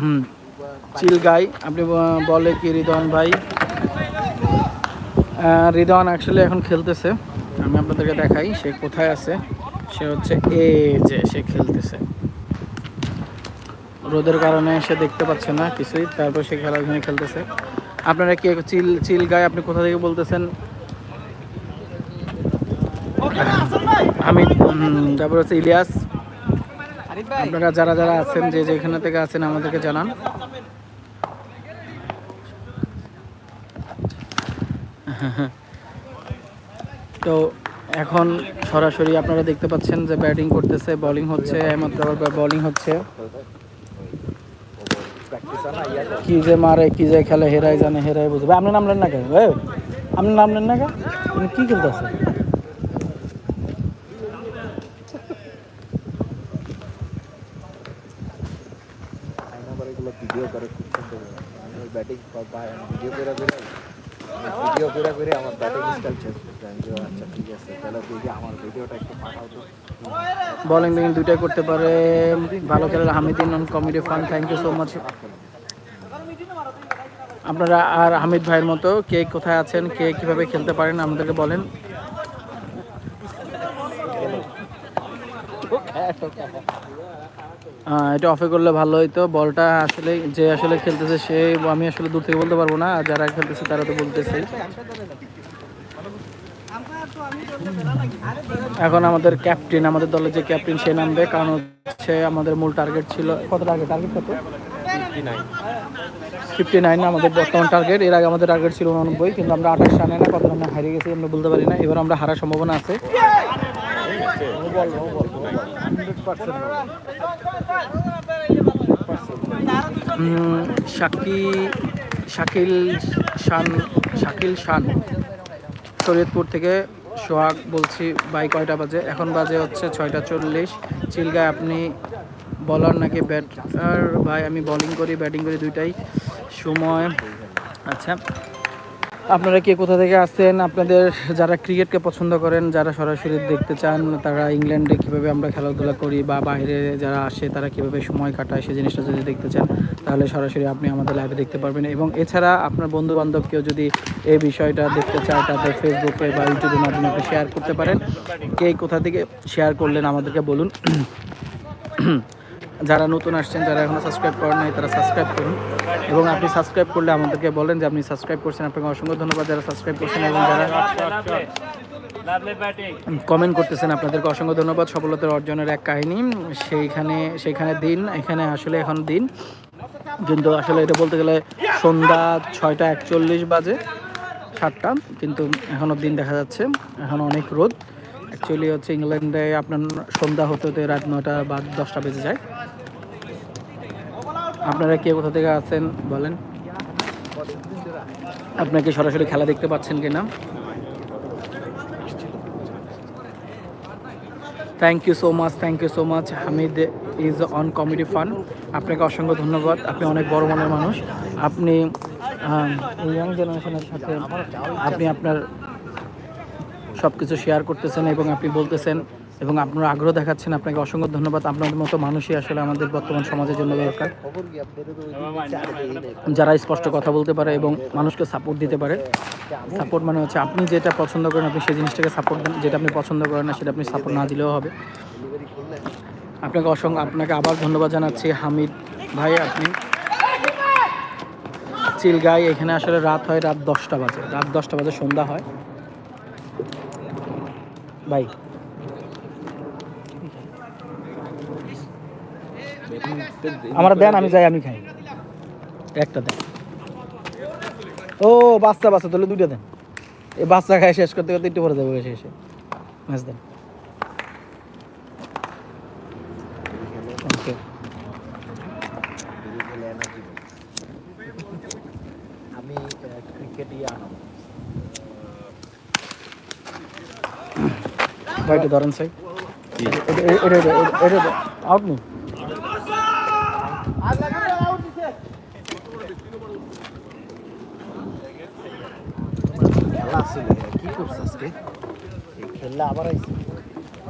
হুম, চিল গাই, আপনি বলে কি রিদওয়ান ভাই? রিদওয়ান অ্যাকচুয়ালি এখন খেলতেছে। আমি আপনাদেরকে দেখাই সে কোথায় আছে। সে হচ্ছে এ যে, সে খেলতেছে। রোদের কারণে সে দেখতে পাচ্ছে না কিছুই, তারপর সে খেলা খেলতেছে। আপনারা কি চিল চিল গায়ে আপনি কোথা থেকে বলতেছেন? আমি তারপর হচ্ছে ইলিয়াস। আপনারা যারা যারা আছেন যে যেখানে থেকে আছেন আমাদেরকে জানান। তো এখন সরাসরি আপনারা দেখতে পাচ্ছেন যে ব্যাটিং করতেছে বোলিং হচ্ছে এমাত্র আবার বোলিং হচ্ছে। কি যে মারে কি যে খেলে হেরাই জানে হেরাই বুঝবে। আপনি নামলেন না এ, আপনি নামলেন না আপনি কি খেলতেছে? ভিডিও করে খুব সুন্দর আমি ব্যাটিং ভিডিও করে করে ভিডিও করে করে আমার ব্যাটিং স্টাইল চেঞ্জ করতে আমি আচ্ছা ঠিক আছে তাহলে দেখি আমার ভিডিওটা একটু পাঠাও তো। বোলিং ব্যাটিং দুইটাই করতে পারে। ভালো খেলার হামিদিন নন comedy fun thank you so much আপনারা আর হামিদ ভাইয়ের মতো কে কোথায় আছেন কে কীভাবে খেলতে পারেন আমাদেরকে বলেন। এটা অফে করলে ভালো হইতো। বলটা আসলে যে আসলে খেলতেছে সে আমি আসলে দূর থেকে বলতে পারব না। আর যারা খেলতেছে তারা তো বলতেছে। এখন আমাদের ক্যাপ্টেন আমাদের দলের যে ক্যাপ্টেন সে নামবে। কারণ হচ্ছে আমাদের মূল টার্গেট ছিল কত টার্গেট টার্গেট কত? ফিফটি নাইন আমাদের বর্তমান টার্গেট এর আগে আমাদের টার্গেট ছিল উননব্বই কিন্তু আমরা আঠাশ রানে না কত রানে হারিয়ে গেছি আমরা বলতে পারি না। এবার আমরা হারার সম্ভাবনা আছে। উম, শাকি শাকিল শান শাকিল শান। শরীয়তপুর থেকে সোহাগ বলছি, বাই কয়টা বাজে? এখন বাজে হচ্ছে ছয়টা চল্লিশ। চিলগায় আপনি বলার নাকি ব্যাটার ভাই, আমি বলিং করি ব্যাটিং করি দুইটাই। সময় আচ্ছা। আপনারা কে কোথা থেকে আসছেন? আপনাদের যারা ক্রিকেটকে পছন্দ করেন, যারা সরাসরি দেখতে চান, তারা ইংল্যান্ডে কীভাবে আমরা খেলাধুলা করি বা বাইরে যারা আসে, তারা কীভাবে সময় কাটায় সেই জিনিসটা যদি দেখতে চান, তাহলে সরাসরি আপনি আমাদের লাইভে দেখতে পারবেন। এবং এছাড়া আপনার বন্ধু বান্ধব কেউ যদি এই বিষয়টা দেখতে চায়, তাদের ফেসবুকে বা ইউটিউবের মাধ্যমে আপনি শেয়ার করতে পারেন। কে কোথা থেকে শেয়ার করলেন, আমাদেরকে বলুন। যারা নতুন আসছেন, যারা এখনও সাবস্ক্রাইব করেন নাই, তারা সাবস্ক্রাইব করুন। এবং আপনি সাবস্ক্রাইব করলে আমাদেরকে বলেন যে আপনি সাবস্ক্রাইব করছেন। আপনাকে অসংখ্য ধন্যবাদ যারা সাবস্ক্রাইব করছেন এবং যারা কমেন্ট করতেছেন, আপনাদেরকে অসংখ্য ধন্যবাদ। সফলতার অর্জনের এক কাহিনী, সেইখানে সেইখানে দিন, এখানে আসলে এখন দিন। কিন্তু আসলে এটা বলতে গেলে সন্ধ্যা ছয়টা একচল্লিশ বাজে, সাতটা। কিন্তু এখনও দিন দেখা যাচ্ছে, এখন অনেক রোদ। অ্যাকচুয়ালি হচ্ছে ইংল্যান্ডে আপনার সন্ধ্যা হতে হতে রাত নটা বা দশটা বেজে যায়। আপনারা কে কোথা থেকে আছেন বলেন? আপনাকে সরাসরি খেলা দেখতে পাচ্ছেন কিনা? Thank you so much thank you so much Hamid is on comedy fun আপনাকে অসংখ্য ধন্যবাদ, আপনি অনেক বড় মনের মানুষ। আপনি ইয়াং জেনারেশনের সাথে আপনি আপনার সব কিছু শেয়ার করতেছেন এবং আপনি বলতেছেন এবং আপনার আগ্রহ দেখাচ্ছেন, আপনাকে অসংখ্য ধন্যবাদ। আপনাদের মতো মানুষই আসলে আমাদের বর্তমান সমাজের জন্য দরকার। যারা স্পষ্ট কথা বলতে পারে এবং মানুষকে সাপোর্ট দিতে পারে। সাপোর্ট মানে হচ্ছে আপনি যেটা পছন্দ করেন, আপনি সেই জিনিসটাকে সাপোর্ট দেন। যেটা আপনি পছন্দ করেন না, সেটা আপনি সাপোর্ট না দিলেও হবে। আপনাকে অসংখ্য, আপনাকে আবার ধন্যবাদ জানাচ্ছি। হামিদ ভাই, আপনি চিলগাই এখানে আসলে রাত হয় রাত দশটা বাজে। রাত দশটা বাজে, সন্ধ্যা হয়। ভাই। আমার দেন, আমি যাই, আমি খাই। একটা দেন। ও, বাচ্চা বাচ্চা, তাহলে দুইটা দেন। এই বাচ্চা খাই শেষ করতে করতে একটু পরে যাব শেষে ম্যাচ দেন। ক্রিকেট ভাইটা ধরেন সাই আউট নেই খেলা আবার আইছি